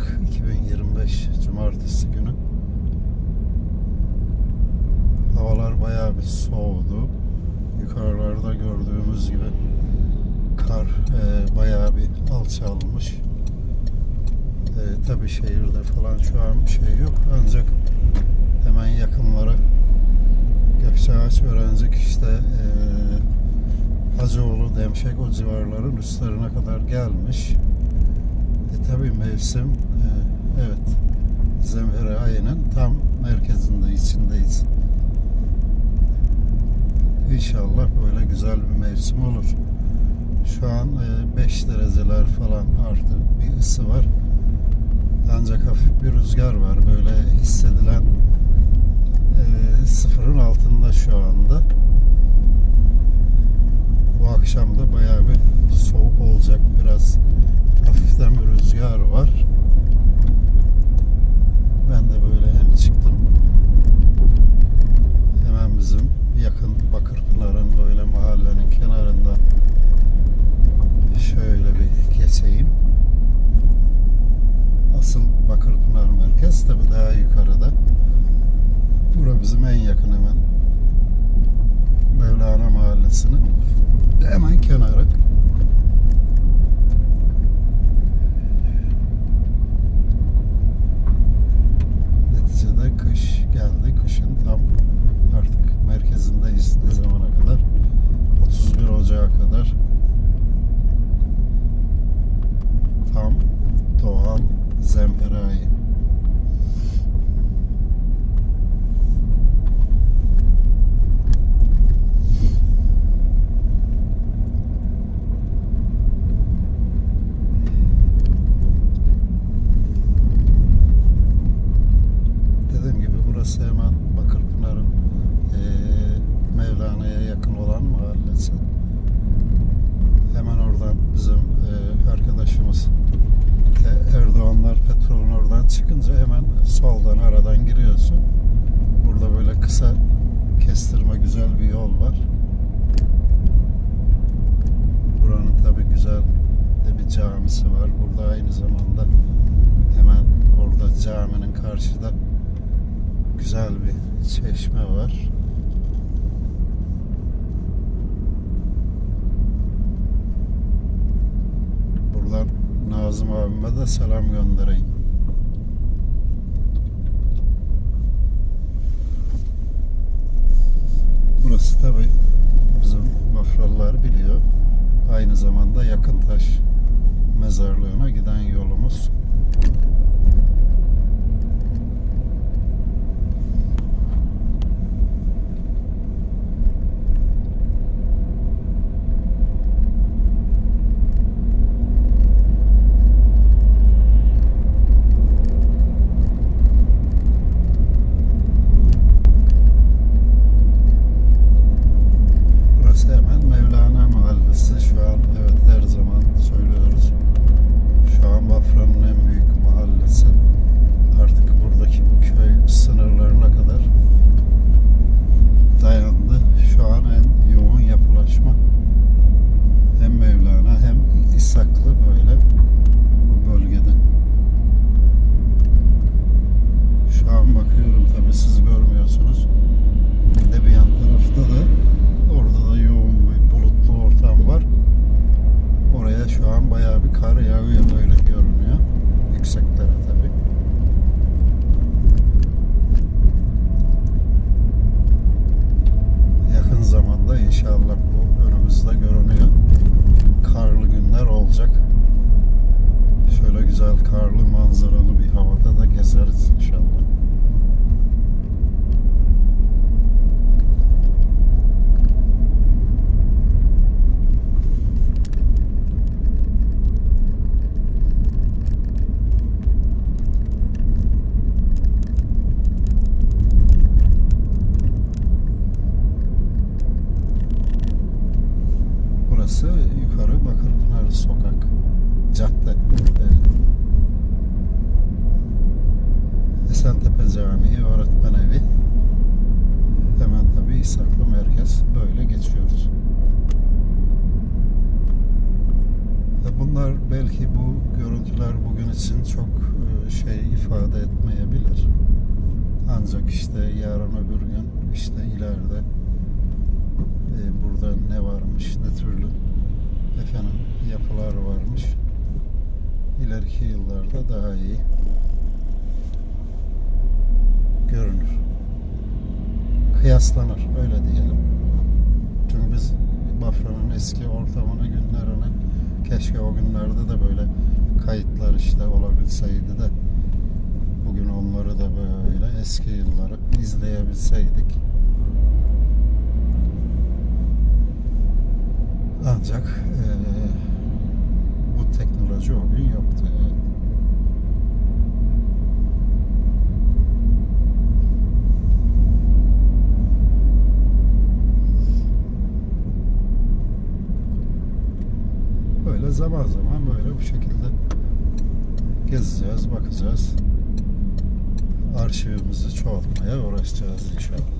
Ocak 2025 Cumartesi günü. Havalar bayağı bir soğudu. Yukarılarda gördüğümüz gibi kar e, bayağı bir alçalmış. E, Tabi şehirde falan şu an bir şey yok. Ancak hemen yakınlara Gökçeağaç öğrencik işte e, Hacıoğlu, Demşek o civarların üstlerine kadar gelmiş. E tabi mevsim e, evet Zemhere ayının tam merkezinde içindeyiz. İnşallah böyle güzel bir mevsim olur. Şu an 5 dereceler falan artı bir ısı var. Ancak hafif bir rüzgar var. Böyle hissedilen e, sıfırın altında şu anda. Bu akşam da bayağı bir soğuk olacak. Biraz hafiften bir rüzgar var. Ben de böyle hem çıktım hemen bizim yakın Bakırpınar'ın böyle mahallenin kenarında şöyle bir geçeyim. Asıl Bakırpınar merkez tabi daha yukarıda. Bura bizim en yakın hemen Mevlana Mahallesi'nin hemen kenarı. Neticede kış geldi. Kışın tam artık merkezindeyiz ne zamana kadar? 31 Ocağı kadar kestirme güzel bir yol var. Buranın tabi güzel de bir camisi var. Burada aynı zamanda hemen orada caminin karşıda güzel bir çeşme var. Buradan Nazım abime de selam göndereyim. Burası tabi bizim mafrallar biliyor. Aynı zamanda Yakıntaş mezarlığına giden yolumuz. Burası hemen Mevlana Mahallesi. Şu an evet her zaman söylüyoruz. Şu an Bafra'nın en büyük mahallesi. Artık buradaki bu köy sınırlarına kadar dayandı. Şu an en yoğun yapılaşma hem Mevlana hem İshaklı böyle bu bölgede. Şu an bakıyorum tabi siz görmüyorsunuz. Bir de bir yan tarafta da orada da yoğun bir bulutlu ortam var. Oraya şu an bayağı bir kar yağıyor öyle görünüyor. Yükseklere tabi. Zamanda inşallah bu önümüzde görünüyor. Karlı günler olacak. Şöyle güzel karlı manzaralı bir havada da gezeriz inşallah. Yıllar belki bu görüntüler bugün için çok e, şey ifade etmeyebilir. Ancak işte yarın öbür gün işte ileride e, burada ne varmış, ne türlü efendim yapılar varmış. İleriki yıllarda daha iyi görünür. Kıyaslanır öyle diyelim. Çünkü biz Bafra'nın eski ortamını, günlerini keşke o günlerde de böyle kayıtlar işte olabilseydi de bugün onları da böyle eski yılları izleyebilseydik. Ancak eee, bu teknoloji o gün yoktu. yani. Böyle zaman zaman böyle bu şekilde gezeceğiz, bakacağız. Arşivimizi çoğaltmaya uğraşacağız inşallah.